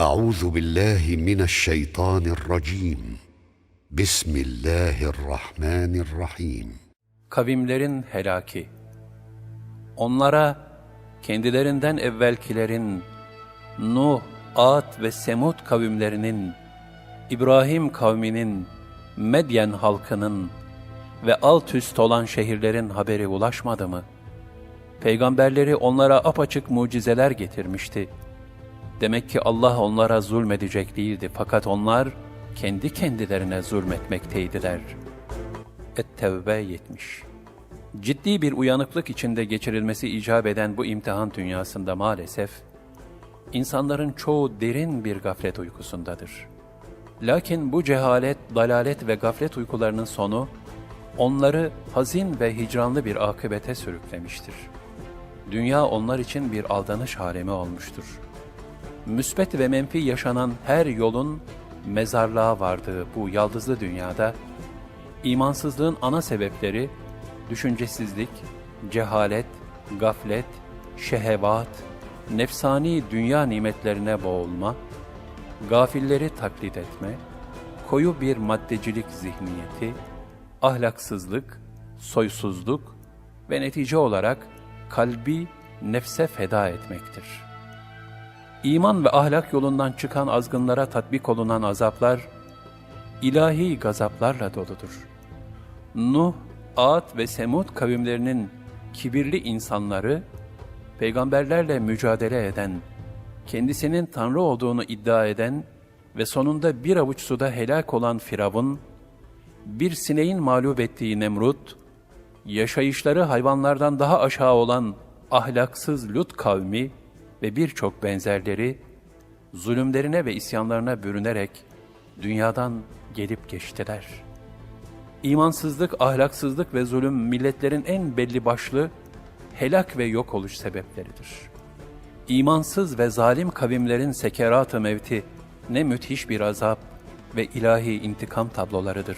أعوذ بالله من الشيطان الرجيم بسم الله الرحمن الرحيم Kavimlerin helaki. Onlara kendilerinden evvelkilerin Nuh, Ad ve Semud kavimlerinin, İbrahim kavminin, Medyen halkının ve alt üst olan şehirlerin haberi ulaşmadı mı? Peygamberleri onlara apaçık mucizeler getirmişti. Demek ki Allah onlara zulmedecek değildi fakat onlar kendi kendilerine zulmetmekteydiler. Et-Tevbe 70 Ciddi bir uyanıklık içinde geçirilmesi icap eden bu imtihan dünyasında maalesef, insanların çoğu derin bir gaflet uykusundadır. Lakin bu cehalet, dalalet ve gaflet uykularının sonu, onları hazin ve hicranlı bir akıbete sürüklemiştir. Dünya onlar için bir aldanış alemi olmuştur. Müsbet ve menfi yaşanan her yolun mezarlığa vardığı bu yaldızlı dünyada, imansızlığın ana sebepleri, düşüncesizlik, cehalet, gaflet, şehevat, nefsani dünya nimetlerine boğulma, gafilleri taklit etme, koyu bir maddecilik zihniyeti, ahlaksızlık, soysuzluk ve netice olarak kalbi nefse feda etmektir. İman ve ahlak yolundan çıkan azgınlara tatbik olunan azaplar, ilahi gazaplarla doludur. Nuh, Ad ve Semud kavimlerinin kibirli insanları, peygamberlerle mücadele eden, kendisinin Tanrı olduğunu iddia eden ve sonunda bir avuç suda helak olan Firavun, bir sineğin mağlup ettiği Nemrut, yaşayışları hayvanlardan daha aşağı olan ahlaksız Lut kavmi ve birçok benzerleri, zulümlerine ve isyanlarına bürünerek dünyadan gelip geçtiler. İmansızlık, ahlaksızlık ve zulüm milletlerin en belli başlı helak ve yok oluş sebepleridir. İmansız ve zalim kavimlerin sekerat-ı mevti ne müthiş bir azap ve ilahi intikam tablolarıdır.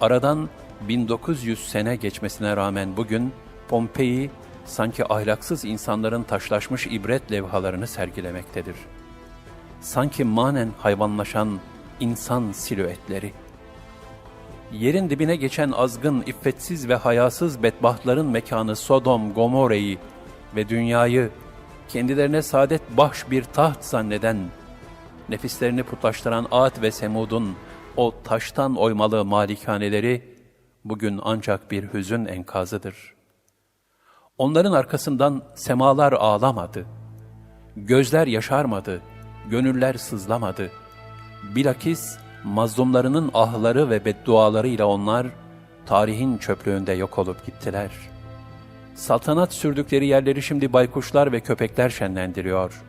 Aradan 1900 sene geçmesine rağmen bugün Pompei sanki ahlaksız insanların taşlaşmış ibret levhalarını sergilemektedir. Sanki manen hayvanlaşan insan silüetleri. Yerin dibine geçen azgın, iffetsiz ve hayasız bedbahtların mekanı Sodom, Gomorre'yi ve dünyayı kendilerine saadet bahş bir taht zanneden, nefislerini putlaştıran Ad ve Semud'un o taştan oymalı malikaneleri bugün ancak bir hüzün enkazıdır. Onların arkasından semalar ağlamadı, gözler yaşarmadı, gönüller sızlamadı. Bilakis mazlumlarının ahları ve beddualarıyla onlar tarihin çöplüğünde yok olup gittiler. Saltanat sürdükleri yerleri şimdi baykuşlar ve köpekler şenlendiriyor.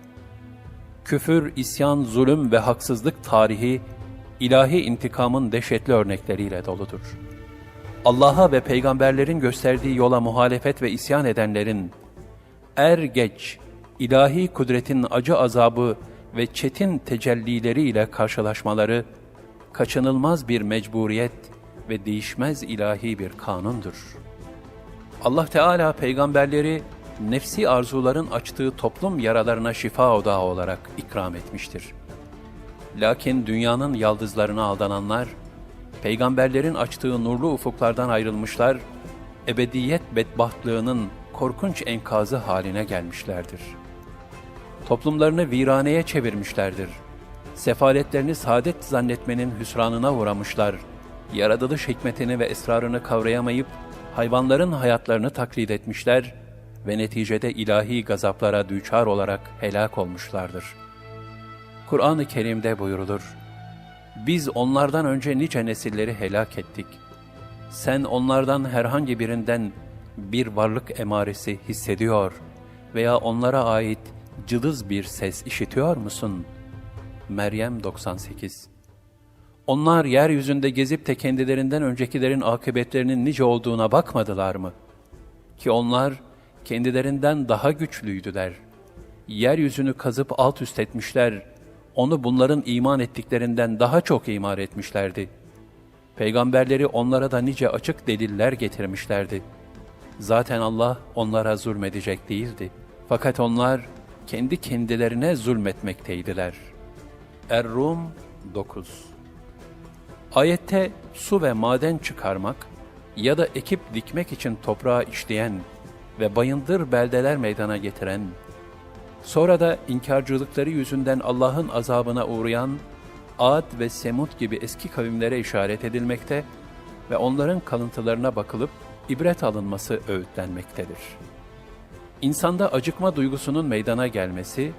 Küfür, isyan, zulüm ve haksızlık tarihi ilahi intikamın dehşetli örnekleriyle doludur. Allah'a ve peygamberlerin gösterdiği yola muhalefet ve isyan edenlerin er geç ilahi kudretin acı azabı ve çetin tecellileriyle karşılaşmaları kaçınılmaz bir mecburiyet ve değişmez ilahi bir kanundur. Allah Teala peygamberleri nefsi arzuların açtığı toplum yaralarına şifa odağı olarak ikram etmiştir. Lakin dünyanın yaldızlarına aldananlar, peygamberlerin açtığı nurlu ufuklardan ayrılmışlar, ebediyet bedbahtlığının korkunç enkazı haline gelmişlerdir. Toplumlarını viraneye çevirmişlerdir. Sefaletlerini saadet zannetmenin hüsranına uğramışlar. Yaratılış hikmetini ve esrarını kavrayamayıp hayvanların hayatlarını taklit etmişler ve neticede ilahi gazaplara düçar olarak helak olmuşlardır. Kur'an-ı Kerim'de buyurulur, Biz onlardan önce nice nesilleri helak ettik. Sen onlardan herhangi birinden bir varlık emaresi hissediyor veya onlara ait cılız bir ses işitiyor musun? Meryem 98 Onlar yeryüzünde gezip de kendilerinden öncekilerin akıbetlerinin nice olduğuna bakmadılar mı? Ki onlar kendilerinden daha güçlüydüler. Yeryüzünü kazıp alt üst etmişler, onu bunların iman ettiklerinden daha çok imar etmişlerdi. Peygamberleri onlara da nice açık deliller getirmişlerdi. Zaten Allah onlara zulmedecek değildi. Fakat onlar kendi kendilerine zulmetmekteydiler. Er-Rum 9 Ayette su ve maden çıkarmak ya da ekip dikmek için toprağa işleyen ve bayındır beldeler meydana getiren, sonra da inkarcılıkları yüzünden Allah'ın azabına uğrayan Ad ve Semud gibi eski kavimlere işaret edilmekte ve onların kalıntılarına bakılıp ibret alınması öğütlenmektedir. İnsanda acıkma duygusunun meydana gelmesi,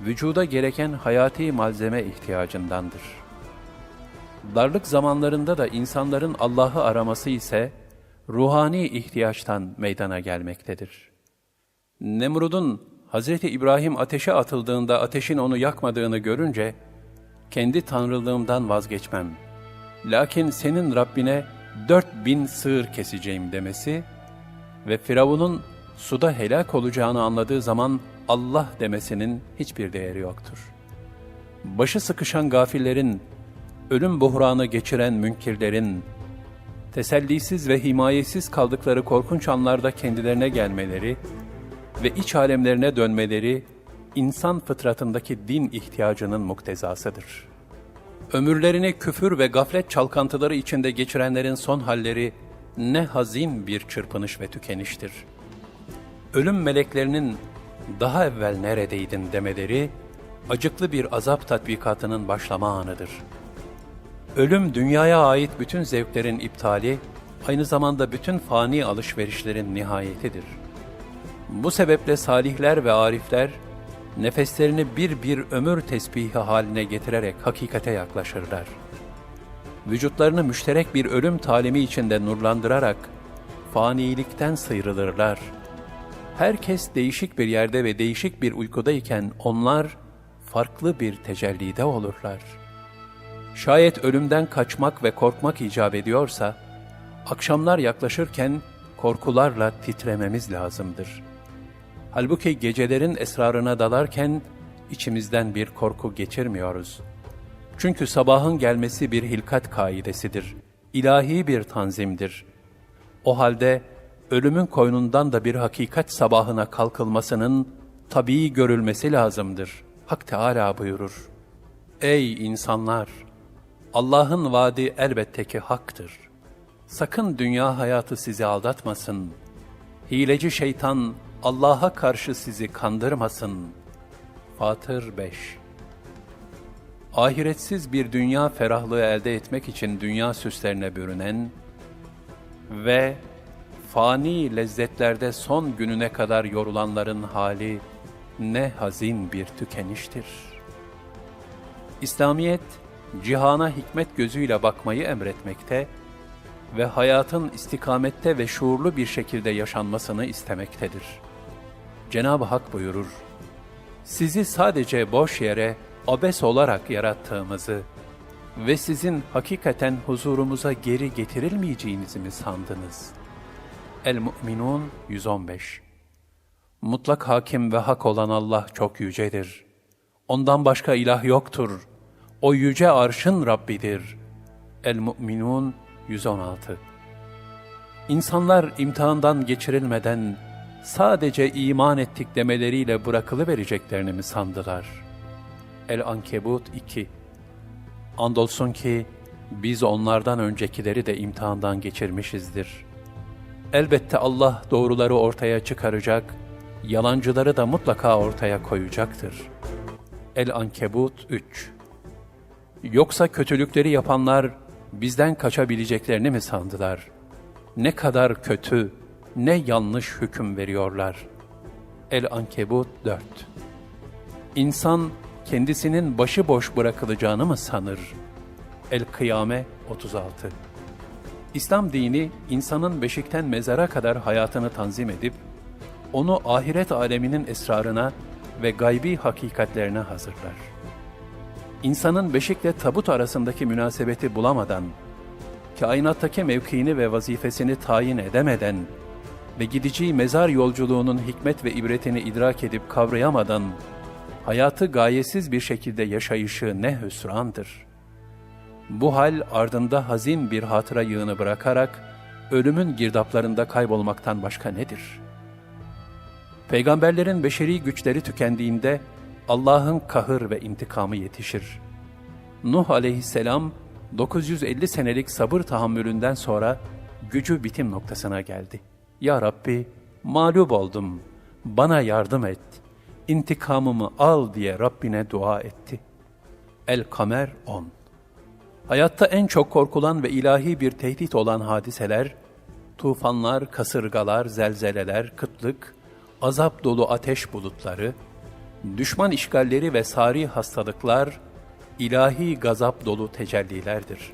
vücuda gereken hayati malzeme ihtiyacındandır. Darlık zamanlarında da insanların Allah'ı araması ise ruhani ihtiyaçtan meydana gelmektedir. Nemrud'un Hz. İbrahim ateşe atıldığında ateşin onu yakmadığını görünce, kendi tanrılığımdan vazgeçmem. Lakin senin Rabbine dört bin sığır keseceğim demesi ve Firavun'un suda helak olacağını anladığı zaman Allah demesinin hiçbir değeri yoktur. Başı sıkışan gafillerin, ölüm buhranı geçiren münkirlerin, tesellisiz ve himayesiz kaldıkları korkunç anlarda kendilerine gelmeleri ve iç alemlerine dönmeleri, insan fıtratındaki din ihtiyacının muktezasıdır. Ömürlerini küfür ve gaflet çalkantıları içinde geçirenlerin son halleri ne hazin bir çırpınış ve tükeniştir. Ölüm meleklerinin daha evvel neredeydin demeleri, acıklı bir azap tatbikatının başlama anıdır. Ölüm dünyaya ait bütün zevklerin iptali, aynı zamanda bütün fani alışverişlerin nihayetidir. Bu sebeple salihler ve arifler, nefeslerini bir bir ömür tesbihi haline getirerek hakikate yaklaşırlar. Vücutlarını müşterek bir ölüm talimi içinde nurlandırarak, fanilikten sıyrılırlar. Herkes değişik bir yerde ve değişik bir uykudayken onlar, farklı bir tecellide olurlar. Şayet ölümden kaçmak ve korkmak icap ediyorsa, akşamlar yaklaşırken korkularla titrememiz lazımdır.'' Halbuki gecelerin esrarına dalarken içimizden bir korku geçirmiyoruz. Çünkü sabahın gelmesi bir hilkat kaidesidir. ilahi bir tanzimdir. O halde ölümün koynundan da bir hakikat sabahına kalkılmasının tabii görülmesi lazımdır. Hak Teala buyurur. Ey insanlar! Allah'ın vaadi elbette ki haktır. Sakın dünya hayatı sizi aldatmasın. Hileci şeytan Allah'a karşı sizi kandırmasın. Fatır 5 Ahiretsiz bir dünya ferahlığı elde etmek için dünya süslerine bürünen ve fani lezzetlerde son gününe kadar yorulanların hali ne hazin bir tükeniştir. İslamiyet, cihana hikmet gözüyle bakmayı emretmekte ve hayatın istikamette ve şuurlu bir şekilde yaşanmasını istemektedir.'' Cenab-ı Hak buyurur, sizi sadece boş yere abes olarak yarattığımızı ve sizin hakikaten huzurumuza geri getirilmeyeceğinizi mi sandınız? El-Mu'minun 115 Mutlak hakim ve hak olan Allah çok yücedir. Ondan başka ilah yoktur. O yüce arşın Rabbidir. El-Mu'minun 116 İnsanlar imtihandan geçirilmeden sadece iman ettik demeleriyle bırakılıvereceklerini mi sandılar? El-Ankebut 2 Andolsun ki biz onlardan öncekileri de imtihandan geçirmişizdir. Elbette Allah doğruları ortaya çıkaracak, yalancıları da mutlaka ortaya koyacaktır. El-Ankebut 3 Yoksa kötülükleri yapanlar bizden kaçabileceklerini mi sandılar? Ne kadar kötü, ne yanlış hüküm veriyorlar. El-Ankebut 4 İnsan kendisinin başıboş bırakılacağını mı sanır? El-Kıyame 36 İslam dini insanın beşikten mezara kadar hayatını tanzim edip, onu ahiret aleminin esrarına ve gaybi hakikatlerine hazırlar. İnsanın beşikle tabut arasındaki münasebeti bulamadan, kainattaki mevkiini ve vazifesini tayin edemeden, ve gideceği mezar yolculuğunun hikmet ve ibretini idrak edip kavrayamadan, hayatı gayesiz bir şekilde yaşayışı ne hüsrandır. Bu hal ardında hazin bir hatıra yığını bırakarak, ölümün girdaplarında kaybolmaktan başka nedir? Peygamberlerin beşeri güçleri tükendiğinde Allah'ın kahır ve intikamı yetişir. Nuh aleyhisselam 950 senelik sabır tahammülünden sonra gücü bitim noktasına geldi. Ya Rabbi mağlup oldum, bana yardım et, intikamımı al diye Rabbine dua etti. El-Kamer 10 Hayatta en çok korkulan ve ilahi bir tehdit olan hadiseler, tufanlar, kasırgalar, zelzeleler, kıtlık, azap dolu ateş bulutları, düşman işgalleri ve sari hastalıklar, ilahi gazap dolu tecellilerdir.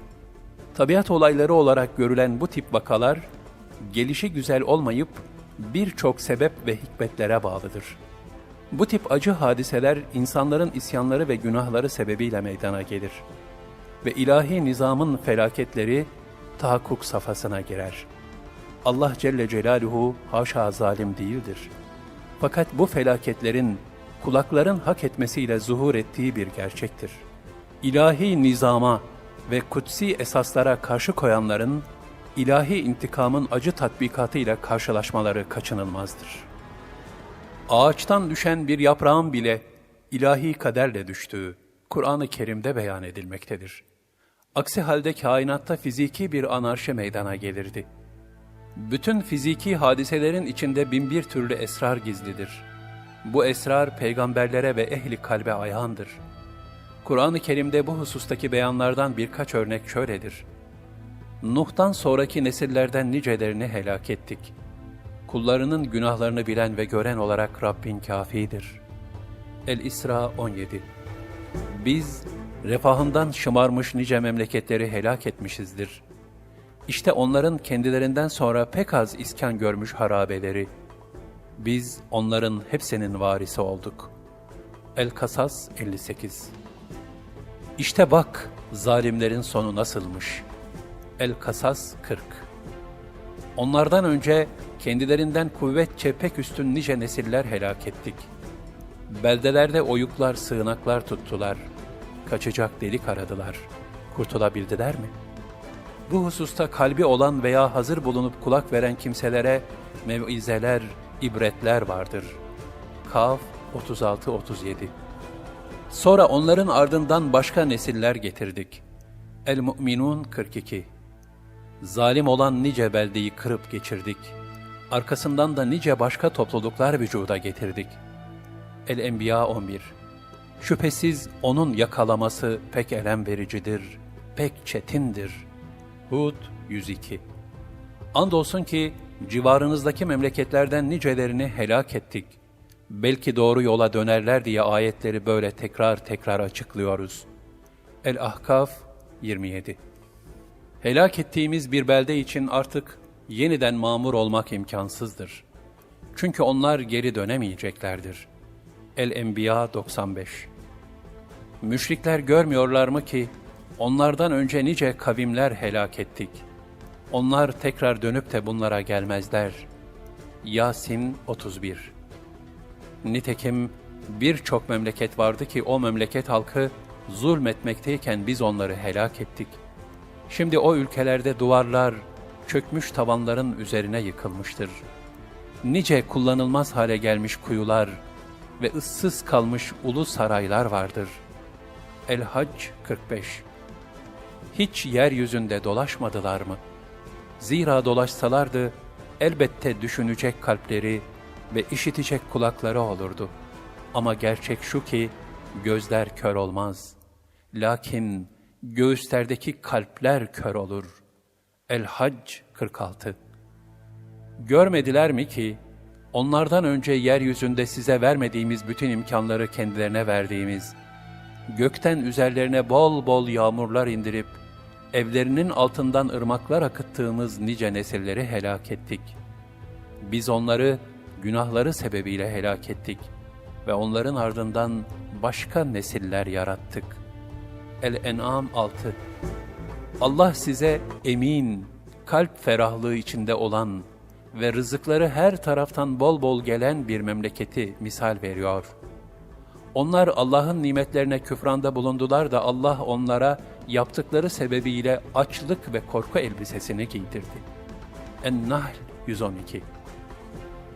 Tabiat olayları olarak görülen bu tip vakalar, gelişi güzel olmayıp birçok sebep ve hikmetlere bağlıdır. Bu tip acı hadiseler insanların isyanları ve günahları sebebiyle meydana gelir ve ilahi nizamın felaketleri tahakkuk safhasına girer. Allah Celle Celaluhu haşa zalim değildir. Fakat bu felaketlerin kulakların hak etmesiyle zuhur ettiği bir gerçektir. İlahi nizama ve kutsi esaslara karşı koyanların ilahi intikamın acı tatbikatıyla karşılaşmaları kaçınılmazdır. Ağaçtan düşen bir yaprağın bile ilahi kaderle düştüğü Kur'an-ı Kerim'de beyan edilmektedir. Aksi halde kainatta fiziki bir anarşi meydana gelirdi. Bütün fiziki hadiselerin içinde binbir türlü esrar gizlidir. Bu esrar peygamberlere ve ehli kalbe ayağındır. Kur'an-ı Kerim'de bu husustaki beyanlardan birkaç örnek şöyledir. Nuh'tan sonraki nesillerden nicelerini helak ettik. Kullarının günahlarını bilen ve gören olarak Rabbin kafidir. El-İsra 17 Biz refahından şımarmış nice memleketleri helak etmişizdir. İşte onların kendilerinden sonra pek az iskan görmüş harabeleri. Biz onların hepsinin varisi olduk. El-Kasas 58 İşte bak zalimlerin sonu nasılmış. El-Kasas 40 Onlardan önce kendilerinden kuvvetçe pek üstün nice nesiller helak ettik. Beldelerde oyuklar, sığınaklar tuttular. Kaçacak delik aradılar. Kurtulabildiler mi? Bu hususta kalbi olan veya hazır bulunup kulak veren kimselere mevizeler, ibretler vardır. Kaf 36-37 Sonra onların ardından başka nesiller getirdik. El-Mu'minun 42 Zalim olan nice beldeyi kırıp geçirdik. Arkasından da nice başka topluluklar vücuda getirdik. El-Enbiya 11 Şüphesiz onun yakalaması pek elem vericidir, pek çetindir. Hud 102 Andolsun ki civarınızdaki memleketlerden nicelerini helak ettik. Belki doğru yola dönerler diye ayetleri böyle tekrar tekrar açıklıyoruz. El-Ahkaf 27 Helak ettiğimiz bir belde için artık yeniden mamur olmak imkansızdır. Çünkü onlar geri dönemeyeceklerdir. El-Enbiya 95 Müşrikler görmüyorlar mı ki onlardan önce nice kavimler helak ettik. Onlar tekrar dönüp de bunlara gelmezler. Yasin 31 Nitekim birçok memleket vardı ki o memleket halkı zulmetmekteyken biz onları helak ettik. Şimdi o ülkelerde duvarlar, çökmüş tavanların üzerine yıkılmıştır. Nice kullanılmaz hale gelmiş kuyular ve ıssız kalmış ulu saraylar vardır. El-Hac 45 Hiç yeryüzünde dolaşmadılar mı? Zira dolaşsalardı elbette düşünecek kalpleri ve işitecek kulakları olurdu. Ama gerçek şu ki gözler kör olmaz. Lakin göğüslerdeki kalpler kör olur. El-Hac 46 Görmediler mi ki, onlardan önce yeryüzünde size vermediğimiz bütün imkanları kendilerine verdiğimiz, gökten üzerlerine bol bol yağmurlar indirip, evlerinin altından ırmaklar akıttığımız nice nesilleri helak ettik. Biz onları günahları sebebiyle helak ettik ve onların ardından başka nesiller yarattık. El-En'am 6 Allah size emin, kalp ferahlığı içinde olan ve rızıkları her taraftan bol bol gelen bir memleketi misal veriyor. Onlar Allah'ın nimetlerine küfranda bulundular da Allah onlara yaptıkları sebebiyle açlık ve korku elbisesini giydirdi. En-Nahl 112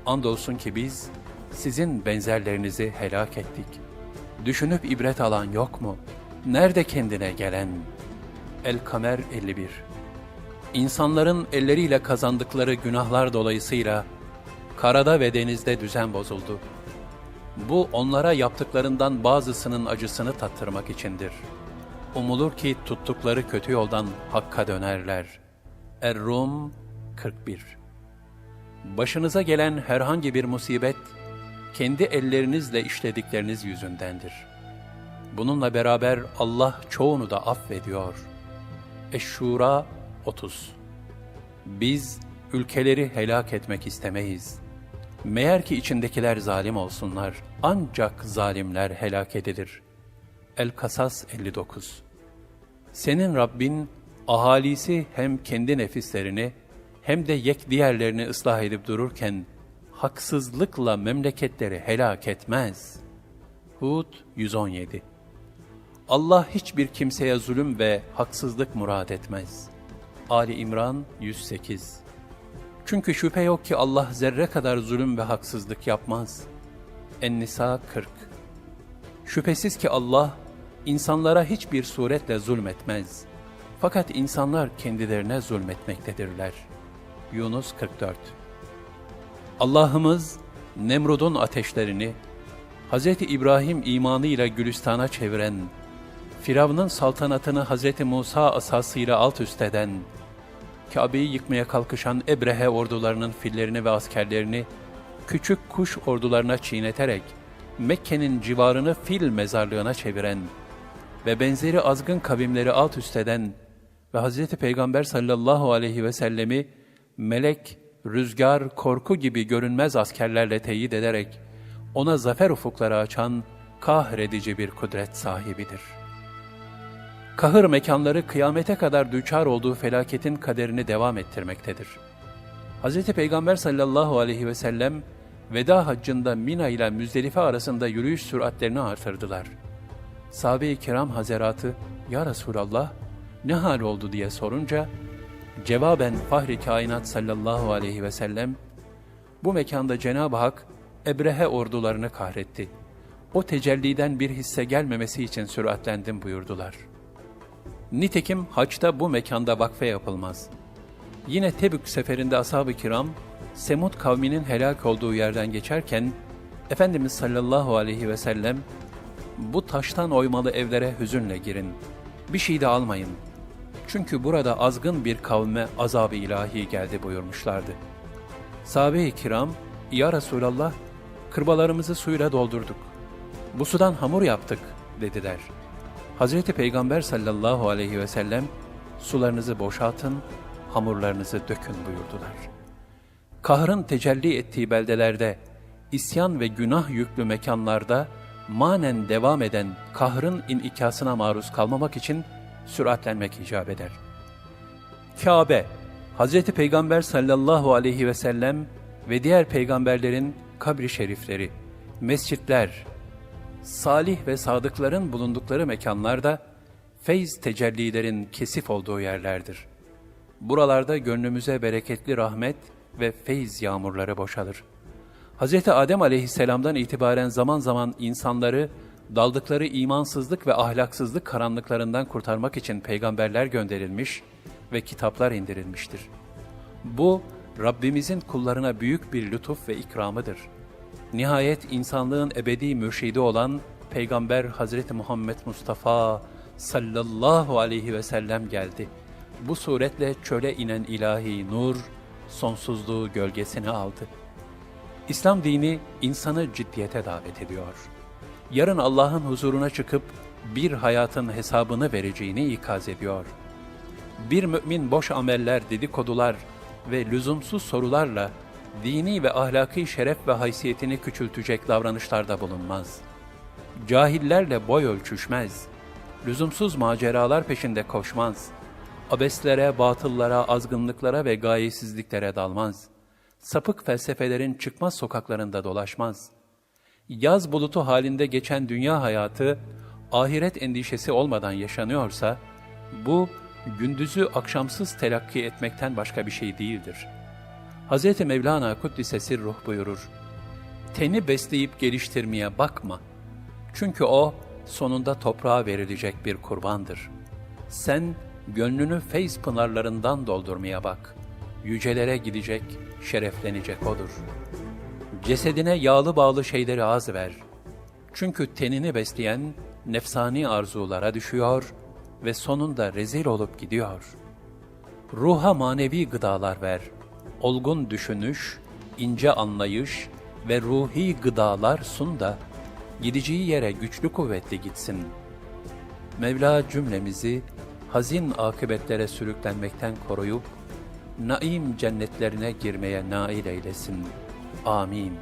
Andolsun ki biz sizin benzerlerinizi helak ettik. Düşünüp ibret alan yok mu? Nerede kendine gelen? El-Kamer 51 İnsanların elleriyle kazandıkları günahlar dolayısıyla karada ve denizde düzen bozuldu. Bu onlara yaptıklarından bazısının acısını tattırmak içindir. Umulur ki tuttukları kötü yoldan hakka dönerler. Er-Rum 41 Başınıza gelen herhangi bir musibet, kendi ellerinizle işledikleriniz yüzündendir. Bununla beraber Allah çoğunu da affediyor. Eş-Şura 30 Biz ülkeleri helak etmek istemeyiz. Meğer ki içindekiler zalim olsunlar, ancak zalimler helak edilir. El-Kasas 59 Senin Rabbin, ahalisi hem kendi nefislerini, hem de yek diğerlerini ıslah edip dururken, haksızlıkla memleketleri helak etmez. Hud 117 Allah hiçbir kimseye zulüm ve haksızlık murad etmez. Ali İmran 108 Çünkü şüphe yok ki Allah zerre kadar zulüm ve haksızlık yapmaz. En-Nisa 40 Şüphesiz ki Allah, insanlara hiçbir suretle zulmetmez. Fakat insanlar kendilerine zulmetmektedirler. Yunus 44 Allah'ımız, Nemrud'un ateşlerini, Hz. İbrahim imanıyla Gülistan'a çeviren, Firavun'un saltanatını Hz. Musa asasıyla alt üst eden, Kabe'yi yıkmaya kalkışan Ebrehe ordularının fillerini ve askerlerini küçük kuş ordularına çiğneterek Mekke'nin civarını fil mezarlığına çeviren ve benzeri azgın kavimleri alt üst eden ve Hz. Peygamber sallallahu aleyhi ve sellemi melek, rüzgar, korku gibi görünmez askerlerle teyit ederek ona zafer ufukları açan kahredici bir kudret sahibidir. Kahır mekanları kıyamete kadar düçar olduğu felaketin kaderini devam ettirmektedir. Hz. Peygamber sallallahu aleyhi ve sellem veda haccında Mina ile Müzdelife arasında yürüyüş süratlerini artırdılar. Sahabe-i kiram hazeratı, Ya Resulallah ne hal oldu diye sorunca, cevaben Fahri Kainat sallallahu aleyhi ve sellem, bu mekanda Cenab-ı Hak Ebrehe ordularını kahretti. O tecelliden bir hisse gelmemesi için süratlendim buyurdular. Nitekim haçta bu mekanda vakfe yapılmaz. Yine Tebük seferinde ashab-ı kiram, Semud kavminin helak olduğu yerden geçerken, Efendimiz sallallahu aleyhi ve sellem, bu taştan oymalı evlere hüzünle girin, bir şey de almayın. Çünkü burada azgın bir kavme azab-ı ilahi geldi buyurmuşlardı. Sahabe-i kiram, Ya Resulallah, kırbalarımızı suyla doldurduk. Bu sudan hamur yaptık dediler. Hazreti Peygamber sallallahu aleyhi ve sellem sularınızı boşaltın, hamurlarınızı dökün buyurdular. Kahrın tecelli ettiği beldelerde, isyan ve günah yüklü mekanlarda manen devam eden kahrın inikasına maruz kalmamak için süratlenmek icap eder. Kabe, Hazreti Peygamber sallallahu aleyhi ve sellem ve diğer peygamberlerin kabri şerifleri, mescitler, salih ve sadıkların bulundukları mekanlarda feyz tecellilerin kesif olduğu yerlerdir. Buralarda gönlümüze bereketli rahmet ve feyz yağmurları boşalır. Hz. Adem aleyhisselamdan itibaren zaman zaman insanları daldıkları imansızlık ve ahlaksızlık karanlıklarından kurtarmak için peygamberler gönderilmiş ve kitaplar indirilmiştir. Bu, Rabbimizin kullarına büyük bir lütuf ve ikramıdır. Nihayet insanlığın ebedi mürşidi olan Peygamber Hazreti Muhammed Mustafa sallallahu aleyhi ve sellem geldi. Bu suretle çöle inen ilahi nur, sonsuzluğu gölgesine aldı. İslam dini insanı ciddiyete davet ediyor. Yarın Allah'ın huzuruna çıkıp bir hayatın hesabını vereceğini ikaz ediyor. Bir mümin boş ameller, dedikodular ve lüzumsuz sorularla dini ve ahlaki şeref ve haysiyetini küçültecek davranışlarda bulunmaz. Cahillerle boy ölçüşmez. Lüzumsuz maceralar peşinde koşmaz. Abeslere, batıllara, azgınlıklara ve gayesizliklere dalmaz. Sapık felsefelerin çıkmaz sokaklarında dolaşmaz. Yaz bulutu halinde geçen dünya hayatı, ahiret endişesi olmadan yaşanıyorsa, bu gündüzü akşamsız telakki etmekten başka bir şey değildir. Hz. Mevlana Kuddise Sirruh buyurur, Teni besleyip geliştirmeye bakma. Çünkü o sonunda toprağa verilecek bir kurbandır. Sen gönlünü feyz pınarlarından doldurmaya bak. Yücelere gidecek, şereflenecek odur. Cesedine yağlı bağlı şeyleri az ver. Çünkü tenini besleyen nefsani arzulara düşüyor ve sonunda rezil olup gidiyor. Ruha manevi gıdalar ver. Olgun düşünüş, ince anlayış ve ruhi gıdalar sun da gideceği yere güçlü kuvvetli gitsin. Mevla cümlemizi hazin akıbetlere sürüklenmekten koruyup naim cennetlerine girmeye nail eylesin. Amin.